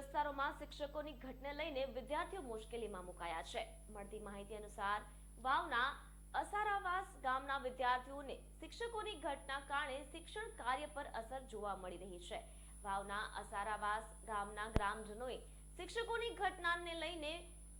વિસ્તારોમાં શિક્ષકોની ઘટને લઈને વિદ્યાર્થીઓ મુશ્કેલીમાં મુકાયા છે. મળતી માહિતી અનુસાર, વાવના અસારાવાસ ગામના વિદ્યાર્થીઓને શિક્ષકોની ઘટના કારણે શિક્ષણ કાર્ય પર અસર જોવા મળી રહી છે. વાવના અસારાવાસ ગામના ગ્રામજનોએ શિક્ષકોની ઘટનાને લઈને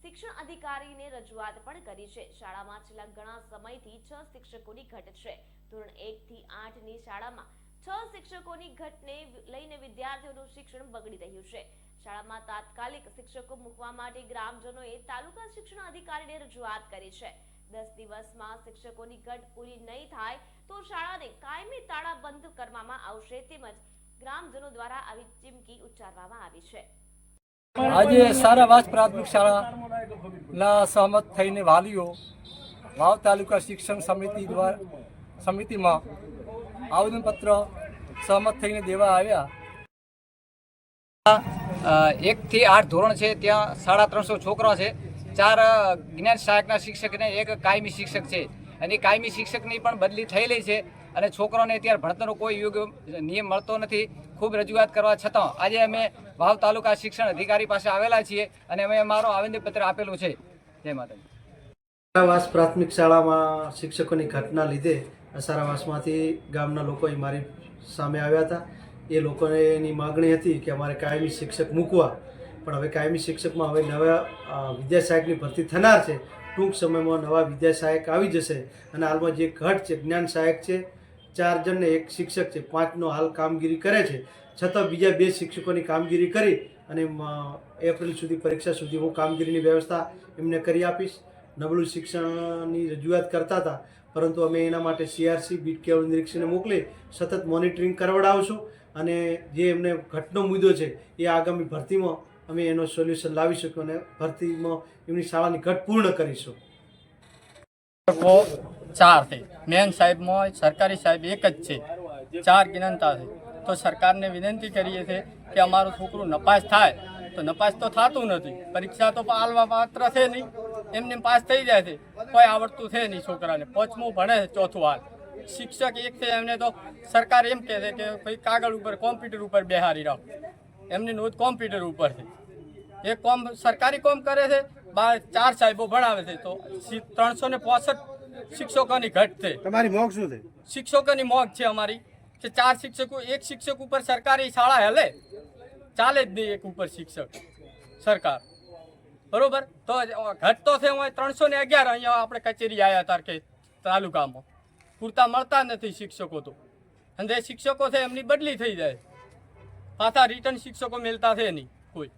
શિક્ષણ અધિકારીને રજૂઆત પણ કરી છે. શાળામાં છેલ્લા ઘણા સમયથી છ શિક્ષકોની ઘટ છે. ધોરણ એક થી આઠની શાળામાં છ શિક્ષકોની ઘટને લઈને વિદ્યાર્થીઓનું શિક્ષણ બગડી રહ્યું છે. શાળામાં તાત્કાલિક શિક્ષકો મૂકવા માટે ગ્રામજનોએ તાલુકા શિક્ષણ અધિકારીને રજૂઆત કરી છે. દસ દિવસમાં શિક્ષકોની ઘટ પૂરી નહીં થાય તો શાળાને કાયમી તાળા બંધ કરવામાં આવશે તેમજ ગ્રામજનો દ્વારા આવી ચીમકી ઉચ્ચારવામાં આવી છે. આજે સારાવાસ પ્રાથમિક શાળાના સહમત થઈને વાલીઓ વાવ તાલુકા શિક્ષણ સમિતિ દ્વારા, સમિતિમાં આવેદનપત્ર સહમત થઈને દેવા આવ્યા. એકથી આઠ ધોરણ છે, ત્યાં સાડા ત્રણસો છોકરા છે. ચાર જ્ઞાન સહાયકના શિક્ષક અને એક કાયમી શિક્ષક છે. અને કાયમી શિક્ષકની પણ બદલી થયેલી છે અને છોકરાઓને અત્યારે ભણતરનો કોઈ યોગ્ય નિયમ મળતો નથી. ખૂબ રજૂઆત કરવા છતાં આજે અમે વાવ તાલુકા શિક્ષણ અધિકારી પાસે આવેલા છીએ અને અમે અમારું આવેદનપત્ર આપેલું છે. જય માતાજી. અસારાવાસ પ્રાથમિક શાળામાં શિક્ષકોની ઘટના લીધે અસારાવાસમાંથી ગામના લોકો મારી સામે આવ્યા હતા. એ લોકોની માગણી હતી કે અમારે કાયમી શિક્ષક મૂકવા. પણ હવે કાયમી શિક્ષકમાં હવે નવા અ, વિદ્યા સહાયકની ભરતી થનાર છે. ટૂંક સમયમાં નવા વિદ્યા સહાયક આવી જશે. અને હાલમાં જે ઘટ છે જ્ઞાન સહાયક છે ચાર જણને એક શિક્ષક છે. પાંચનો હાલ કામગીરી કરે છે. છતાં બીજા બે શિક્ષકોની કામગીરી કરી અને એપ્રિલ સુધી પરીક્ષા સુધી હું કામગીરીની વ્યવસ્થા એમને કરી આપીશ. નબળું શિક્ષણની રજૂઆત કરતા હતા. પરંતુ અમે એના માટે સીઆરસી બીટ કેવળ નિરીક્ષણને મોકલી સતત મોનિટરિંગ કરવડાવશું અને જે એમને ઘટનો મુદ્દો છે, એ આગામી ભરતીમાં અમે એનો સોલ્યુશન લાવી શકીશું અને ભરતીમાં એમની શાળાની ઘટ પૂર્ણ કરીશું. ચાર છે. મેન સાહેબમાં સરકારી સાહેબ એક જ છે. ચાર જ્ઞાનતા છે. તો સરકારને વિનંતી કરીએ છીએ કે અમારું છોકરું નપાસ થાય. તો નપાસ તો થતું નથી. પરીક્ષા તો પાલવા પાત્ર છે નહીં. એમને પાસ થઈ જાય છે. કોઈ આવડતું છે નહીં છોકરાને. પાંચમું ભણે છે ચોથું હાલ. શિક્ષક એક છે એમને તો સરકાર એમ કહે છે કે ભાઈ કાગળ ઉપર કોમ્પ્યુટર ઉપર બેહારી રાખો. એમની નોંધ કોમ્પ્યુટર ઉપર છે. એ કોમ સરકારી કોમ કરે છે બાર ચાર સાહેબો ભણાવે છે. તો ત્રણસો ને પોસઠ શિક્ષકોની ઘટ છે. તમારી મોગ શું છે? શિક્ષકોની મોગ છે અમારી કે ચાર શિક્ષકો એક શિક્ષક ઉપર સરકારી શાળા હેલે. ચાલે જ નહીં એક ઉપર શિક્ષક. સરકાર. બરોબર? તો ઘટ તો છે, હું ત્રણસો ને અગિયાર અહીંયા આપણે કચેરી આવ્યા હતા કે તાલુકામાં. પૂરતા મળતા નથી શિક્ષકો તો. અને જે શિક્ષકો છે, એમની બદલી થઈ જાય. પાછા રિટર્ન શિક્ષકો મળતા છે નહીં કોઈ.